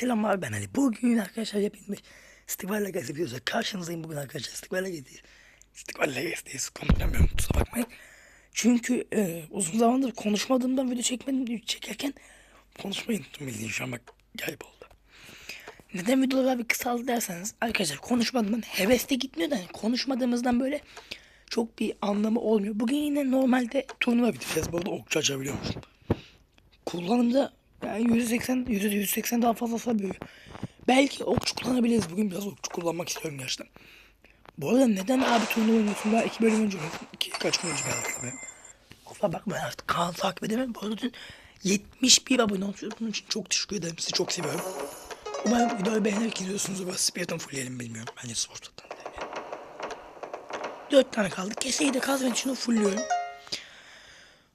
Selamlar ben Ali. Bugün arkadaşlar hepiniz İstikbal Legacy videosu karşınızdayım bugün arkadaşlar. İstikbal Legacy. İstikbal Legacy'deyiz. Konuşamıyorum kusura bakmayın. Çünkü e, uzun zamandır konuşmadığımdan video çekmedim. Video çekerken konuşmayı unuttum bildiğin şu an bak kayıp oldu. Neden videolar bir kısaldı derseniz arkadaşlar konuşmadığımdan heveste gitmiyor da yani konuşmadığımızdan böyle çok bir anlamı olmuyor. Bugün yine normalde turnuva bitireceğiz. Bu arada okçu açabiliyormuşum kullanımda yani %80, %180 daha fazla sarıyor. Belki okçu kullanabiliriz. Bugün biraz okçu kullanmak istiyorum gerçekten. Bu arada neden abi turnuva oynuyorsun? Daha iki bölüm önce oynadım. İki, kaç gün önce geldi tabii. Kusura bakmayın artık Kaan takip edemem. Bu arada dün 71 abone olmuşuz. Bunun için çok teşekkür ederim. Sizi çok seviyorum. Umarım videoyu beğenerek izliyorsunuz. Biraz Spirit'ten fullleyelim bilmiyorum. Bence Sport'tan deneyelim. Dört tane kaldı. Keseyi de kazmak için fullliyorum.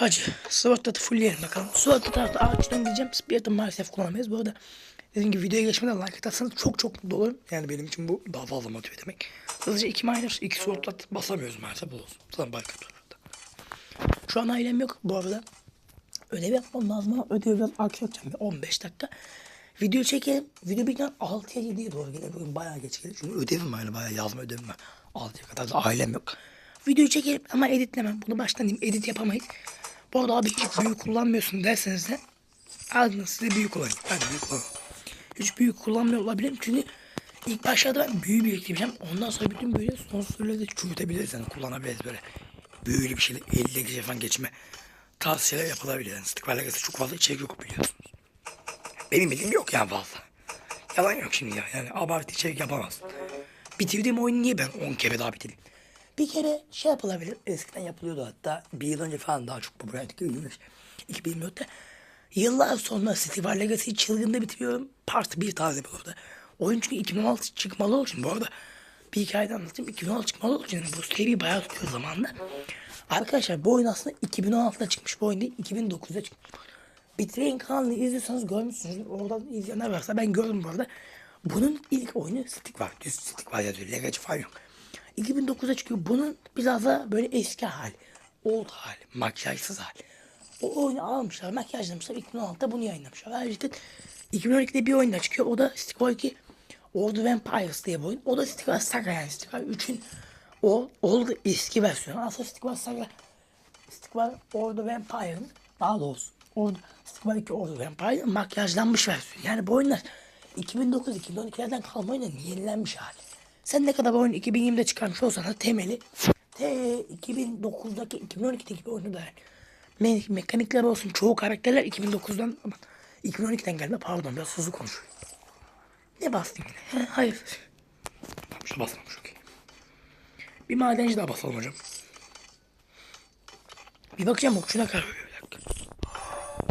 Hacı SWOT'ta fullleyelim bakalım. SWOT'ta tarafta ağaçtan gideceğim. Spirit'ı maalesef kullanamayız. Bu arada dediğim gibi videoya geçmeden like atarsanız çok çok mutlu olurum. Yani benim için bu daha fazla motive demek. Hızlıca iki miner, iki SWOT'ta basamıyoruz maalesef. Bu olsun. Like atıyorum. Şu an ailem yok bu arada. Ödev yapmam lazım ama ödev biraz akşam yapacağım. 15 dakika. Video çekelim. Video birden 6'ya 7'ye doğru gelir. Bugün bayağı geç gelir. Çünkü ödevim var. Bayağı yazma ödevim var. 6'ya kadar da ailem yok. Videoyu çekelim ama editlemem. Bunu baştan diyeyim. Edit yapamayız. Bu arada abi hiç büyük kullanmıyorsun derseniz de ardından size büyük kullanın. Ben büyük kullanırım. Hiç büyük kullanmıyor olabilirim çünkü ilk başlarda ben büyü biriktireceğim. Ondan sonra bütün büyüleri son sürede çürütebiliriz. Yani kullanabiliriz böyle. Büyülü bir şeyler 50 gece falan geçme şeyler yapılabilir. Yani Stick Legacy çok fazla içerik yok biliyorsunuz. Benim bildiğim yok yani fazla. Yalan yok şimdi ya. Yani abartı içerik yapamaz. Bitirdiğim oyunu niye ben 10 kere daha bitireyim? Bir kere şey yapılabilir. Eskiden yapılıyordu hatta. Bir yıl önce falan daha çok popülerdi. 2024'te. Yıllar sonra City War Legacy'yi çılgında bitiriyorum. Part 1 tarzı bir orada. Oyun çünkü 2016 çıkmalı olduğu için bu arada bir hikayede anlatayım. 2016 çıkmalı olduğu için bu seri bayağı tutuyor zamanında. Arkadaşlar bu oyun aslında 2016'da çıkmış. Bu oyun değil 2009'da çıkmış. Bitireyim kanalını izliyorsanız görmüşsünüz. Oradan izleyenler varsa ben gördüm bu arada. Bunun ilk oyunu Stick var. Düz Stick var yazıyor. Legacy falan yok. 2009'da çıkıyor. Bunun biraz da böyle eski hali. Old hali. Makyajsız hali. O oyunu almışlar. Makyajlamışlar. 2016'da bunu yayınlamışlar. Ayrıca 2012'de bir oyun da çıkıyor. O da 2 Old Vampires diye bir oyun. O da Stick Saga yani. Stick Var 3'ün o old eski versiyonu. Aslında Stick Saga Stick Old Vampire'ın daha doğrusu Old Stick Var 2 Old Vampire'ın makyajlanmış versiyonu. Yani bu oyunlar 2009-2012'lerden kalma oyunların yenilenmiş hali. Sen ne kadar bu oyun 2020'de çıkarmış olsan da temeli T 2009'daki 2012'deki bir oyunu da. Me mekanikler olsun çoğu karakterler 2009'dan ama 2012'den gelme pardon biraz hızlı konuşuyor. Ne bastın yine? He, hayır. Tamam şu basmamış okey. Bir madenci daha basalım hocam. Bir bakacağım okçuna karar bir.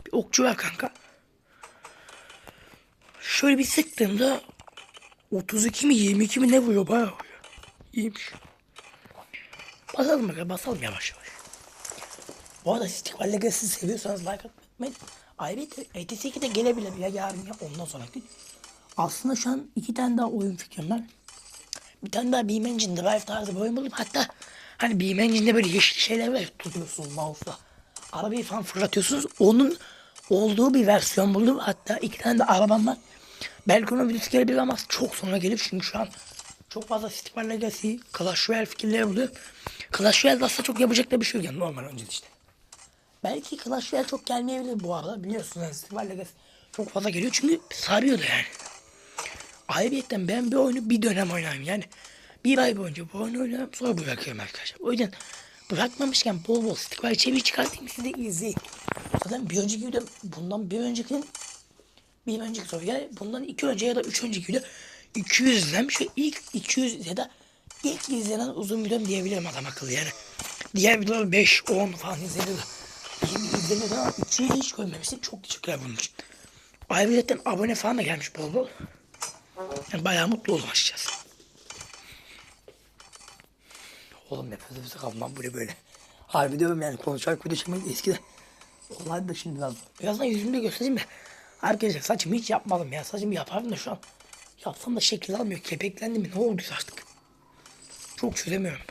Bir okçu ver kanka. Şöyle bir sıktığımda 32 mi 22 mi ne vuruyor bayağı vuruyor. İyiymiş. Basalım bakalım basalım yavaş yavaş. Bu arada Stick Legacy seviyorsanız like atmayı unutmayın. Ayrıca ETS 2 de gelebilir ya yarın ya ondan sonraki. Aslında şu an iki tane daha oyun fikrim var. Bir tane daha Beam Engine Drive tarzı bir oyun buldum. Hatta hani Beam Engine'de böyle yeşil şeyler var tutuyorsunuz mouse'la. Arabayı falan fırlatıyorsunuz. Onun olduğu bir versiyon buldum. Hatta iki tane de arabam var. Belki onun videosu gelebilir ama çok sonra gelir. Çünkü şu an çok fazla Stick War Legacy, Clash Royale fikirleri buluyor. Clash Royale aslında çok yapacak da bir şey yok yani normal önce işte. Belki Clash Royale çok gelmeyebilir bu arada. Biliyorsunuz yani Legacy çok fazla geliyor. Çünkü sarıyordu yani. Ayrıca ben bir oyunu bir dönem oynayayım yani. Bir ay boyunca bu oyunu oynarım sonra bırakıyorum arkadaşlar. O yüzden bırakmamışken bol bol Stick War içeriği çıkartayım siz de izleyin. Zaten bir önceki video bundan bir önceki bir önceki soru yani bundan iki önce ya da üç önceki video 200 izlenmiş ve ilk 200 ya da ilk izlenen uzun videom diyebilirim adam akıllı yani. Diğer videolar 5, 10 falan izleniyordu. Şimdi izleniyordu ama 3'ü hiç görmemiştim. Çok teşekkürler bunun için. Ayrıca abone falan da gelmiş bol bol. Yani bayağı mutlu oldum açıkçası. Oğlum nefes nefese kaldım lan böyle böyle. Harbi diyorum yani konuşarak video çekmek eskiden. Olay da şimdi biraz. Birazdan yüzümde göstereyim de. Arkadaşlar saçımı hiç yapmadım ya. Saçımı yapardım da şu an. Yapsam da şekil almıyor. Kepeklendi mi? Ne oldu artık? Çok çözemiyorum.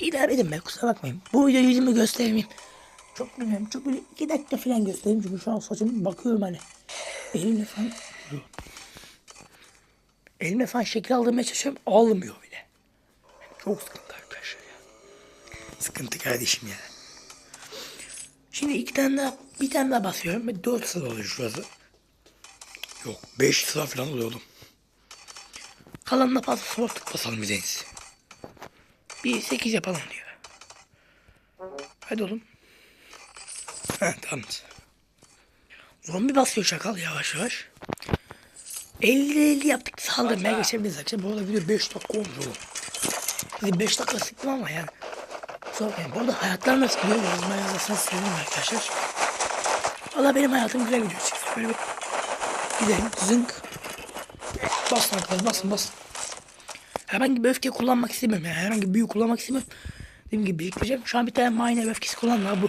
İdare edin be kusura bakmayın. Bu videoyu yüzümü göstermeyeyim. Çok bilmiyorum. Çok böyle iki dakika falan göstereyim. Çünkü şu an saçım bakıyorum hani. Elimle falan Elime falan şekil aldırmaya çalışıyorum. Almıyor bile. Çok sıkıntı arkadaşlar ya. Sıkıntı kardeşim ya. Şimdi iki tane daha, bir tane daha basıyorum ve dört sıra oluyor şurası. Yok beş sıra falan oluyor oğlum. Kalanına fazla sportluk basalım biz en iyisi. Bir sekiz yapalım diyor. Hadi oğlum. Heh, tamam. Zombi basıyor şakal yavaş yavaş. 50-50 yaptık saldırmaya geçebiliriz arkadaşlar. Bu arada video 5 dakika olmuş oğlum. Sizi 5 dakika sıktım ama yani. Sormayın. Bu arada hayatlar nasıl gidiyor? Yazma yazarsanız sevinirim arkadaşlar. Valla benim hayatım güzel gidiyor. Siz Böyle bir gidelim. Zınk. Basın arkadaşlar basın basın. Herhangi bir öfke kullanmak istemiyorum. Yani herhangi bir büyü kullanmak istemiyorum. Dediğim gibi biriktireceğim. Şu an bir tane mine öfkesi kullanma. Bu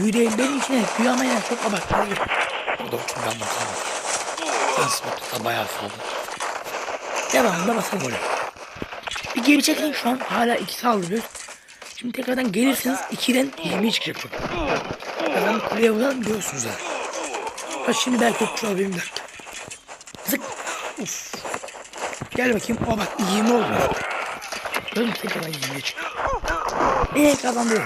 büyü değil. Benim için evet. Büyü ama yani çok abartılı. O da çok yandım kalmadı. Sen spotlukta bayağı soğudun. Devamında basalım oraya. Bir geri çekin şu an hala iki saldırıyoruz. Şimdi tekrardan gelirseniz 2'den 20'ye çıkacak bu. Ben kuleye vuralım görüyorsunuz zaten. Ha şimdi belki okçu bir dakika. Zık. Uf. Gel bakayım. O bak 20 oldu. Mü tekrardan 20'ye çıkıyor. Eee kazandı.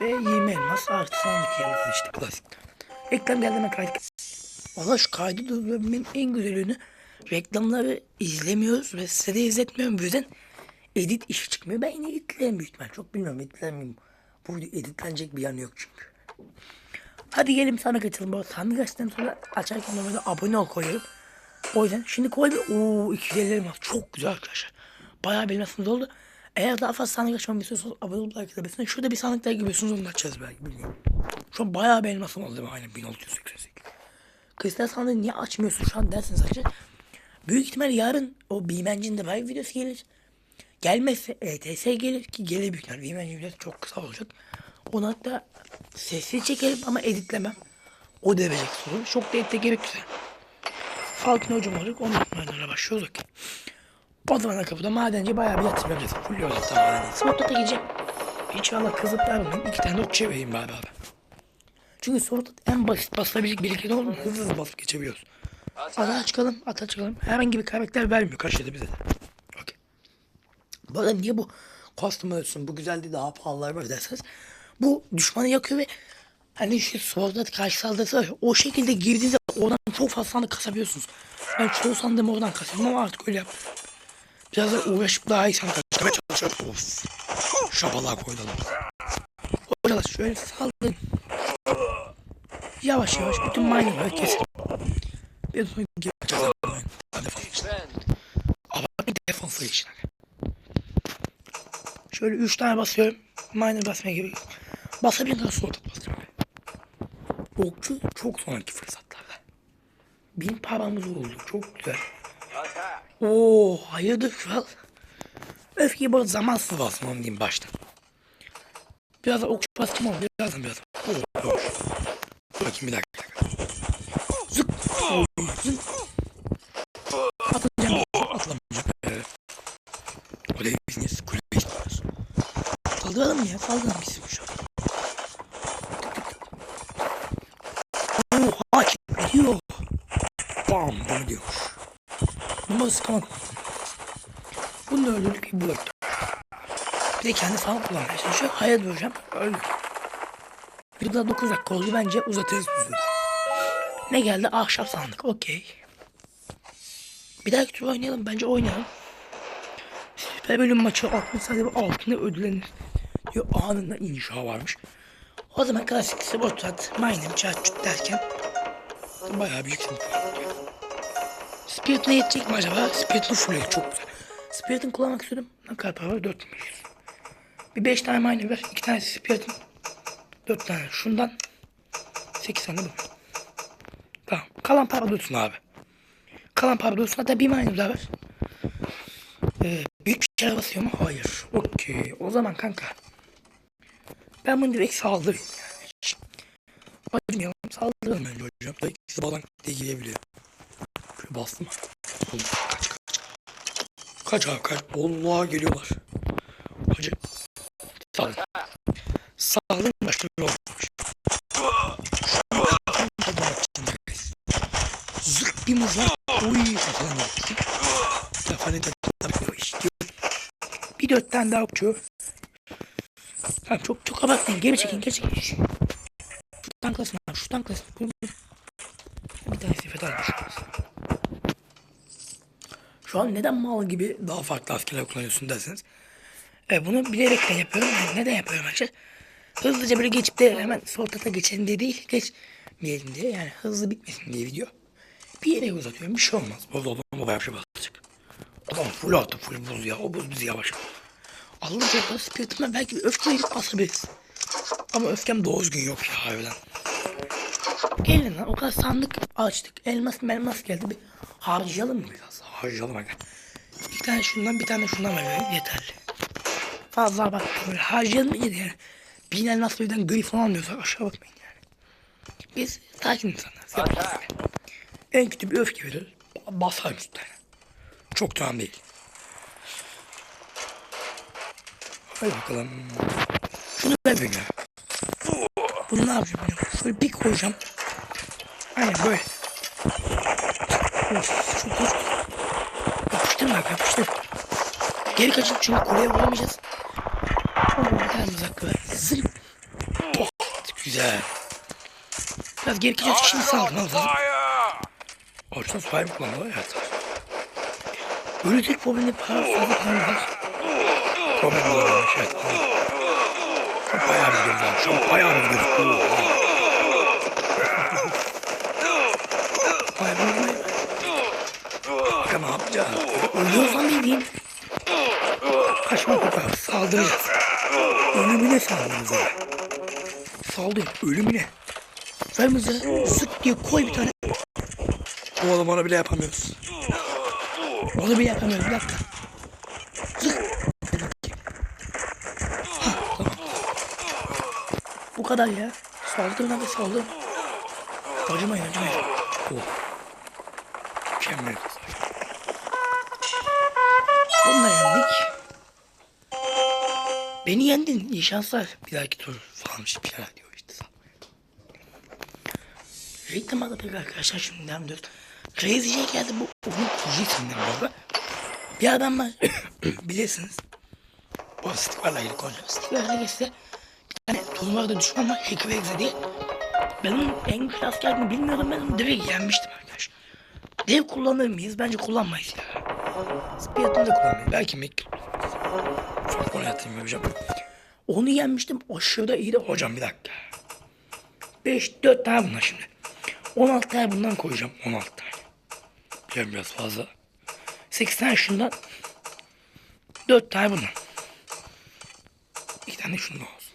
Ve 20 elmas artı sandık yıldız işte klasik. Reklam geldi hemen kaydık. Valla şu kaydı durdurmanın en güzel yönü reklamları izlemiyoruz ve size de izletmiyorum. Bu yüzden edit işi çıkmıyor. Ben yine editlerim büyük ihtimal. Çok bilmiyorum editler miyim. Bu video editlenecek bir yanı yok çünkü. Hadi gelin sandık açalım. Bu sandık açtıktan sonra açarken normalde abone ol koyuyorum. O yüzden şimdi koy bir ooo 250 elmas. Çok güzel arkadaşlar. Bayağı aslında oldu. Eğer daha fazla sandık açmamı istiyorsanız abone olup like edebilirsiniz. Şurada bir sandık daha görüyorsunuz onu da açacağız belki bilmiyorum. Şu an bayağı benim aslında oldu? Aynen 1688. Kristal sandığı niye açmıyorsun şu an dersiniz arkadaşlar. Büyük ihtimal yarın o Bimencin de live videosu gelir. Gelmezse ETS gelir ki büyük ihtimal. Bimencin videosu çok kısa olacak. Onu hatta sesli çekerim ama editlemem. O derece kısa olur. Çok da editte gerek güzel. Falcon hocam olacak. Ondan sonra başlıyoruz. Okey. O zaman kapıda madenci bayağı bir yatırım yapacağız. Fulluyoruz hatta madenci. Spot'ta gideceğim. İnşallah kızıp vermeyin. İki tane ok çevireyim bari abi. Çünkü sorut en basit basılabilecek bir ülkede olduğunu hızlı hızlı basıp geçebiliyoruz. Ata çıkalım, ata çıkalım. Herhangi bir karakter vermiyor karşıda bize. Bu arada niye bu kostüm ölçüsün, bu güzelliği daha pahalılar var derseniz. Bu düşmanı yakıyor ve hani şu sorda karşı saldırısı var o şekilde girdiğinizde oradan çok fazla sandık kasabiliyorsunuz. Ben çoğu sandığımı oradan kasıyorum ama artık öyle yap. Biraz da uğraşıp daha iyi sandık kasmaya çalışıyorum. Of. Şapalığa koydum. Hocalar şöyle saldırın. Yavaş yavaş bütün miner'ları kesin. Bir sonra geri açacağız. Defans için. Ama bir defans için. Şöyle 3 tane basıyorum. Miner basmaya gibi. Basabildiğim kadar sonra basıyorum. Okçu çok sonraki fırsatlarda. Bin paramız oldu. Çok güzel. Oo hayırdır kral. Öfkeyi böyle zamansız basmam diyeyim baştan. Biraz okçu basacağım ama birazdan biraz. Oo, bakayım bir dakika. bir dakika. Zık. Oy, zık. Atacağım. Atlamayacak. Ee, Kule biz kule istiyoruz. Saldıralım mı ya? Saldıralım gitsin şu an. Oha kim gidiyor? Bunu diyormuş. Bunu sıkamadım. Bunu da öldürdük bir blokta. Bir de kendi falan kullanmaya çalışıyor. Hayal göreceğim. Öldük. Bir daha 9 dakika oldu bence uzatırız biz. Ne geldi? Ahşap sandık. Okey. Bir dahaki tur oynayalım. Bence oynayalım. Süper bölüm maçı 60 saniye altında ödüllenir. Diyor anında inşa varmış. O zaman klasik Spotat, Mine'im, Çarçut derken bayağı büyük sınıf var. Spirit'ine yetecek mi acaba? Spirit'in full çok güzel. Spirit'in kullanmak istiyorum. Ne kadar para var? 4500. Bir 5 tane mine ver. 2 tane Spirit'in. 4 tane şundan. 8 tane bu. Tamam. Kalan para dursun abi. Kalan para dursun. Hatta bir mine daha ver. Ee, büyük bir şeyler basıyor mu? Hayır. Okey. O zaman kanka. Ben bunu direkt saldırayım. Yani. Acımayalım. Saldıralım önce hocam. Da ikisi bağlan diye girebiliyor. Bastım. Kaç kaç. Kaç abi kaç. Allah geliyorlar. Hacı. Saldırın başka bir olmuş. Zık bir mızrak. Uy kafanı Kafanı da tabii istiyor. Bir dört tane daha okçu. Tamam çok çok abartmayın. Geri çekin geri çekin. Şuradan klasın abi şuradan klasın. Şu an neden mal gibi daha farklı askerler kullanıyorsun derseniz. E, bunu bilerek de yapıyorum. Yani neden yapıyorum arkadaşlar? Hızlıca böyle geçip de hemen sol tata geçelim diye değil. Geçmeyelim diye. Yani hızlı bitmesin diye video. Bir yere uzatıyorum. Bir şey olmaz. Oldu ama bayağı bir şey basacak. Adam full attı full buz ya. O buz bizi yavaş. Alınca da spiritimden belki bir öfke basabiliriz. Ama öfkem doğru düzgün yok ya harbiden. Gelin lan o kadar sandık açtık. Elmas melmas geldi. Bir harcayalım mı biraz? Harcayalım aga. Bir tane şundan bir tane şundan ver yeterli. Fazla bak böyle harcayalım iyi yani. Bin elmas birden gri falan almıyorsak aşağı bakmayın yani. Biz sakin yani. En kötü bir öfke verir. Basar üstüne. Çok tamam değil. Hadi bakalım. Şunu ver ya. Bunu ne yapacağım ben? Şöyle bir koyacağım. Aynen böyle. Of, çok hoş. Yapıştır bak yapıştır. Geri kaçın çünkü kuleye vuramayacağız. Tane mızrak ver. Zırh. Oh, güzel. Biraz geri kaçıyoruz şimdi saldırmamız lazım. Orçun fire kullandı ya? Böyle tek problemi para fazla kullanmaz. Problem olabilir. Evet. Bayağı bir gözler. Şu bayağı bir gözler. Vay vay vay. Bakın ne yapacağız? Ölüyorsan bildiğin. Kaçma kopar. Saldıracağız. Ölümüne saldıracağız. Saldır. Ölümüne. Ver mızı. Sık diye koy bir tane. Oğlum onu bile yapamıyoruz. Onu bile yapamıyoruz. Bir dakika. Zık. Hah, tamam. Bu kadar ya. Saldırın hadi saldırın. Acımayın acımayın. Oh. Mükemmel. Bununla yendik. Beni yendin. İyi şanslar. Bir dahaki tur falan bir şeyler diyor işte. Reklam aldık arkadaşlar şimdi devam ediyoruz. Crazy şey geldi bu. Onun kurucu isimleri bu arada. Bir adam var. Bilirsiniz. O stikerle ilgili konuşuyor. Stikerle geçse bir tane turnuvada düşman var. Hack ve diye. Ben onun en güçlü askerini bilmiyordum. Ben onu direkt yenmiştim arkadaş. Dev kullanır mıyız? Bence kullanmayız ya. Spirit'ini de kullanmayız. Belki Mac. Çok konu yatayım yapacağım. Onu yenmiştim. Aşırı da iyiydi. Hocam bir dakika. 5, 4 tane bunlar şimdi. 16 tane bundan koyacağım. 16 tane. Biliyorum biraz fazla. 8 tane şundan. 4 tane bundan. 2 tane şundan olsun.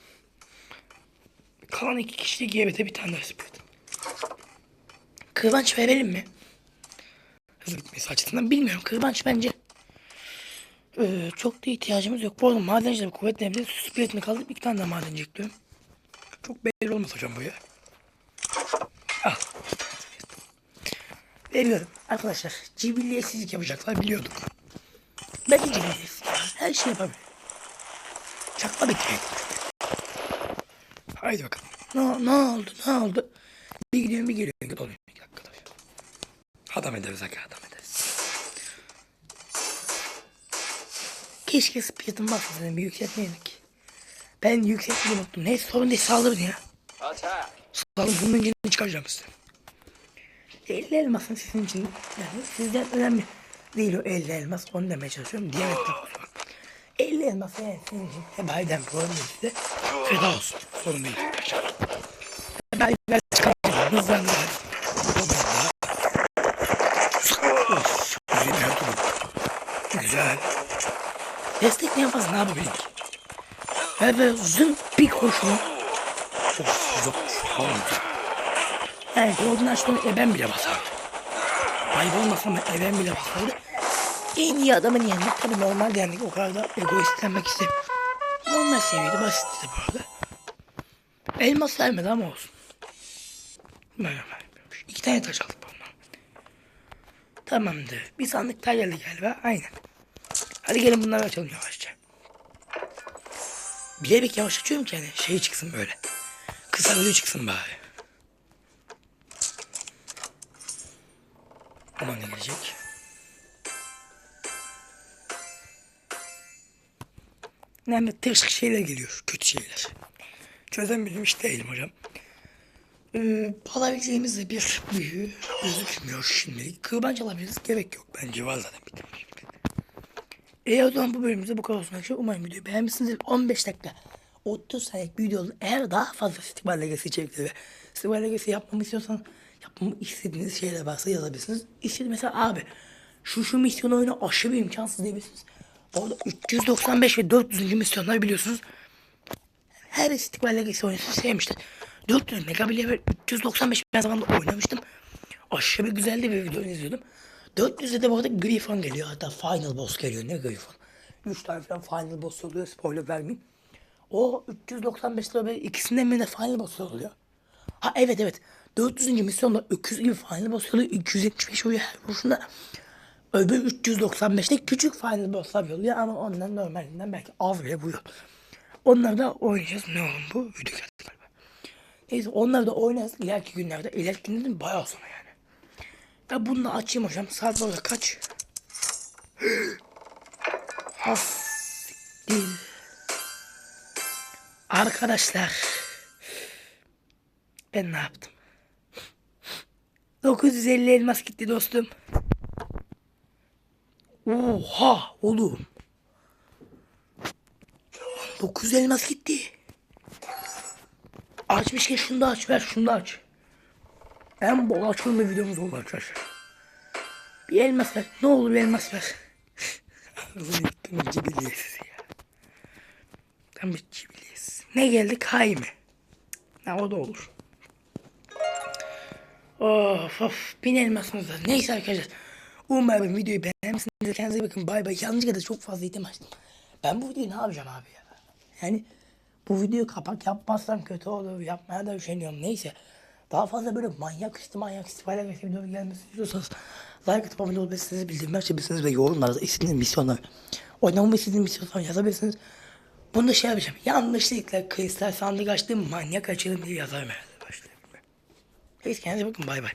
Kalan iki kişilik GBT bir tane daha spirit. Kırbanç verelim mi? Hızlı bitmesi açısından bilmiyorum. Kırbanç bence ee, çok da ihtiyacımız yok. Bu arada madenciler kuvvetlenebilir. Spirit mi kaldı? İki tane daha madenci ekliyorum. Çok belli olmaz hocam bu ya. Al. Veriyorum. Arkadaşlar cibilliyetsizlik yapacaklar biliyorduk. Ben de cibilliyetsizlik. Her şey yapabilirim. Çakma bekleyin. Haydi bakalım. Ne, ne oldu? Ne oldu? Bir gidiyorum bir geliyorum. Oluyor. Bir dakika tabii. Adam ederiz aga adam ederiz. Keşke varsa senin bir yükseltmeydik. Ben yükseltmeyi unuttum. Neyse sorun değil saldırın ya. Sağlık bunun incini çıkaracağım size. 50 elmasın sizin için yani sizden önemli değil o 50 elmas onu demeye çalışıyorum. Diğer bakmayın. 50 elmas yani senin için hebayden problem değil size. Feda olsun. Sorun değil arkadaşlar. Hebayden çıkartacağım. Hızlandı. Güzel. Destek ne ne yapabilirim ki? Ve zın bir koşu. Of yok. Tamam. Yani Golden Ashton'u eben bile basardı. Ayıp olmasam ben eben bile basardı. En iyi adamın yendik. Tabii normal yendik. O kadar da egoistlenmek istemiyorum. Normal seviyede basitti bu arada. Elmas vermedi ama olsun. Vermiyormuş. İki tane taş aldık bundan. Tamamdır. Bir sandık daha geldi galiba. Aynen. Hadi gelin bunları açalım yavaşça. Bilerek yavaş açıyorum ki hani şey çıksın böyle. Kısa video çıksın bari. Buna ne gelecek? Yani tırşık şeyler geliyor. Kötü şeyler. Çözemedim iş değilim hocam. Ee, alabileceğimiz de bir büyü gözükmüyor şimdilik. Kırbaç alabiliriz. Gerek yok bence. Var zaten bitirmiş. E o zaman bu bölümümüzde bu kadar olsun arkadaşlar. Umarım videoyu beğenmişsinizdir. 15 dakika 30 saniyelik video oldu. Eğer daha fazla İstikbal Legacy içerikleri ve İstikbal Legacy yapmamı istiyorsanız yapmamı istediğiniz şeyler varsa yazabilirsiniz. İşte mesela abi şu şu misyon oyunu aşırı imkansız diyebilirsiniz. Orada 395 ve 400. misyonlar biliyorsunuz. Her İstikbal Legacy oyuncusunu sevmiştir. 400 megabit ve 395 ben zamanında oynamıştım. Aşırı güzeldi bir video izliyordum. 400'de de bu arada Griffon geliyor. Hatta Final Boss geliyor. Ne Griffon? 3 tane falan Final Boss oluyor. Spoiler vermeyeyim. O 395 lira ikisinden birinde Final Boss oluyor. Ha evet evet. 400. misyonda öküz gibi Final Boss oluyor. 275 oluyor her vuruşunda. Öbür 395'te küçük Final Boss'lar oluyor ama ondan normalinden belki az bile vuruyor. Onları da oynayacağız. Ne oğlum bu? Video. Neyse onları da oynarız ileriki günlerde. İleriki günlerin bayağı sonra yani. Ya bunu açayım hocam. Saat orada kaç? Has. Arkadaşlar. Ben ne yaptım? 950 elmas gitti dostum. Oha oğlum. 900 elmas gitti. Açmışken şunu da aç ver şunu da aç. En bol açılım bir videomuz oldu arkadaşlar. Bir elmas ver. Ne olur bir elmas ver. Ağzını yıktım cibiliyesiz ya. Tam bir cibiliyesiz. Ne geldi? Kay mı? Ha o da olur. Of of. Bin elmasımız var. Neyse arkadaşlar. Umarım videoyu beğenmişsinizdir. Kendinize bakın. Bay bay. Yanlışlıkla da çok fazla item açtım. Ben bu videoyu ne yapacağım abi ya? Yani bu videoyu kapak yapmazsam kötü olur. Yapmaya da üşeniyorum. Neyse. Daha fazla böyle manyak üstü manyak üstü paylaşmak video gelmesini istiyorsanız like atıp abone olabilirsiniz, bildirim açabilirsiniz ve yorumlarda istediğiniz misyonlar, oynamamı istediğiniz misyonlar yazabilirsiniz. Bunu da şey yapacağım. Yanlışlıkla kristal sandık açtım, manyak açılım diye yazarım herhalde başlayayım. Neyse kendinize bakın bay bay.